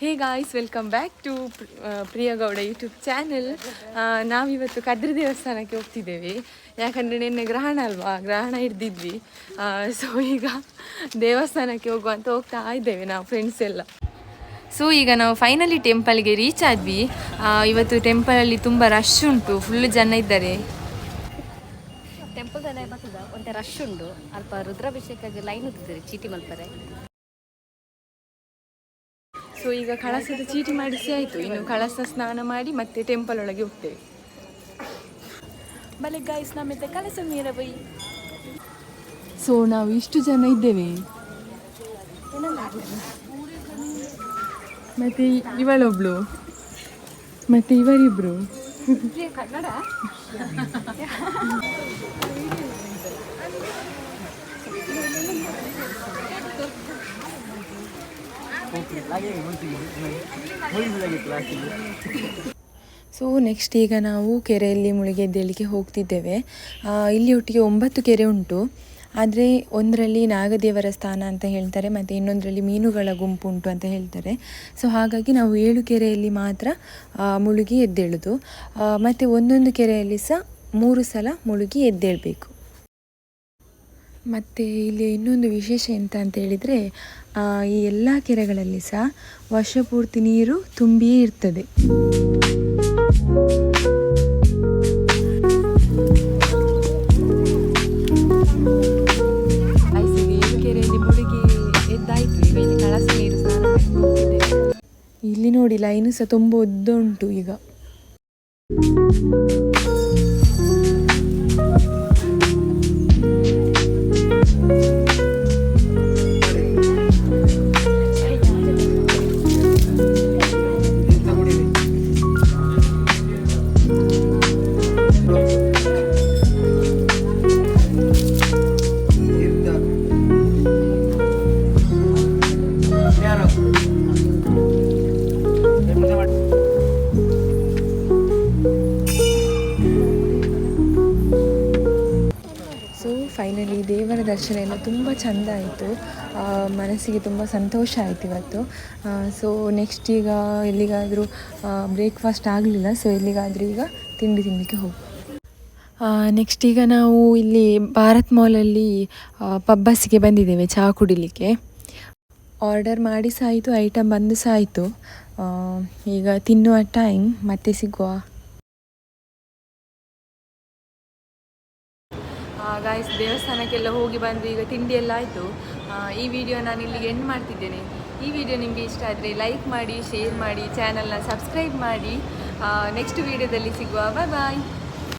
Hey guys welcome back to Priyagowda YouTube channel ನಾವಿವತ್ತು ಕದ್ರಿ ದೇವಸ್ಥಾನಕ್ಕೆ ಹೋಗ್ತಿದ್ದೇವೆ. ಯಾಕಂದರೆ ನಿನ್ನೆ ಗ್ರಹಣ ಅಲ್ವಾ? ಗ್ರಹಣ ಹಿಡ್ದಿದ್ವಿ. ಸೊ ಈಗ ದೇವಸ್ಥಾನಕ್ಕೆ ಹೋಗುವಂತ ಹೋಗ್ತಾ ಇದ್ದೇವೆ ನಾವು ಫ್ರೆಂಡ್ಸ್ ಎಲ್ಲ. ಸೊ ಈಗ ನಾವು ಫೈನಲಿ ಟೆಂಪಲ್ಗೆ ರೀಚ್ ಆದ್ವಿ. ಆ, ಇವತ್ತು ಟೆಂಪಲಲ್ಲಿ ತುಂಬ ರಶ್ ಉಂಟು. ಫುಲ್ ಜನ ಇದ್ದಾರೆ. ಟೆಂಪಲ್ ಒಂದು ರಶ್ ಉಂಡು ಅಲ್ಪ ರುದ್ರಾಭಿಷೇಕಕ್ಕೆ ಲೈನ್ ಉತ್ತಿದ್ದಾರೆ ಚೀಟಿ ಮಲ್ಪರೆ ಸೊ ಈಗ ಕಳಸದ ಚೀಟಿ ಮಾಡಿಸಿ ಆಯಿತು. ಇನ್ನು ಕಳಸ ಸ್ನಾನ ಮಾಡಿ ಮತ್ತೆ ಟೆಂಪಲ್ ಒಳಗೆ ಹೋಗ್ತೇವೆ. ಬಲೆ ಗಾಯ್ಸ್ ನಮ್ಮಿಂದ ಕಳಸ ಮೀರಬೈ ಸೊ ನಾವು ಇಷ್ಟು ಜನ ಇದ್ದೇವೆ. ಮತ್ತೆ ಇವಳೊಬ್ಳು. ಮತ್ತೆ ಇವರಿಬ್ರು. ಕನ್ನಡ? ಸೊ ನೆಕ್ಸ್ಟ್ ಈಗ ನಾವು ಕೆರೆಯಲ್ಲಿ ಮುಳುಗೆ ಎದ್ದೇಳಿಕೆ ಹೋಗ್ತಿದ್ದೇವೆ. ಇಲ್ಲಿ ಒಟ್ಟಿಗೆ ಒಂಬತ್ತು ಕೆರೆ ಉಂಟು. ಆದರೆ ಒಂದರಲ್ಲಿ ನಾಗದೇವರ ಸ್ಥಾನ ಅಂತ ಹೇಳ್ತಾರೆ, ಮತ್ತು ಇನ್ನೊಂದರಲ್ಲಿ ಮೀನುಗಳ ಗುಂಪು ಉಂಟು ಅಂತ ಹೇಳ್ತಾರೆ. ಸೊ ಹಾಗಾಗಿ ನಾವು ಏಳು ಕೆರೆಯಲ್ಲಿ ಮಾತ್ರ ಮುಳುಗಿ ಎದ್ದೇಳೋದು. ಮತ್ತು ಒಂದೊಂದು ಕೆರೆಯಲ್ಲಿ ಸಹ ಮೂರು ಸಲ ಮುಳುಗಿ ಎದ್ದೇಳಬೇಕು. ಮತ್ತು ಇಲ್ಲಿ ಇನ್ನೊಂದು ವಿಶೇಷ ಎಂತ ಅಂತ ಹೇಳಿದರೆ ಈ ಎಲ್ಲ ಕೆರೆಗಳಲ್ಲಿ ಸಹ ವರ್ಷ ಪೂರ್ತಿ ನೀರು ತುಂಬಿಯೇ ಇರ್ತದೆ. ಇಲ್ಲಿ ನೋಡಿ ಲೈನು ಸಹ ತುಂಬ ಉದ್ದ ಉಂಟು ಈಗ. ಫೈನಲಿ ದೇವರ ದರ್ಶನ ಎಲ್ಲ ತುಂಬ ಚೆಂದ ಆಯಿತು. ಮನಸ್ಸಿಗೆ ತುಂಬ ಸಂತೋಷ ಆಯಿತು ಇವತ್ತು. ಸೊ ನೆಕ್ಸ್ಟ್ ಈಗ ಎಲ್ಲಿಗಾದರೂ ಬ್ರೇಕ್ಫಾಸ್ಟ್ ಆಗಲಿಲ್ಲ. ಸೊ ಎಲ್ಲಿಗಾದರೂ ಈಗ ತಿಂಡಿ ತಿನ್ನಲಿಕ್ಕೆ ಹೋಗಿ ನೆಕ್ಸ್ಟ್ ಈಗ ನಾವು ಇಲ್ಲಿ ಭಾರತ್ ಮಾಲಲ್ಲಿ ಪಬ್ಬಸ್ಸಿಗೆ ಬಂದಿದ್ದೇವೆ ಚಹಾ ಕುಡಿಲಿಕ್ಕೆ. ಆರ್ಡರ್ ಮಾಡಿ ಸಹ ಆಯಿತು ಐಟಮ್ ಬಂದು ಸಹ ಆಯಿತು. ಈಗ ತಿನ್ನುವ ಟೈಮ್ ಮತ್ತೆ ಸಿಗುವ ಗಾಯ್ಸ್ ದೇವಸ್ಥಾನಕ್ಕೆಲ್ಲ ಹೋಗಿ ಬಂದು ಈಗ ತಿಂಡಿ ಎಲ್ಲ ಆಯಿತು. ಈ ವಿಡಿಯೋ ನಾನು ಇಲ್ಲಿಗೆ ಎಂಡ್ ಮಾಡ್ತಿದ್ದೇನೆ. ಈ ವಿಡಿಯೋ ನಿಮಗೆ ಇಷ್ಟ ಆದರೆ ಲೈಕ್ ಮಾಡಿ ಶೇರ್ ಮಾಡಿ ಚಾನಲ್ನ ಸಬ್ಸ್ಕ್ರೈಬ್ ಮಾಡಿ. ನೆಕ್ಸ್ಟ್ ವಿಡಿಯೋದಲ್ಲಿ ಸಿಗುವ. ಬಾಯ್ ಬಾಯ್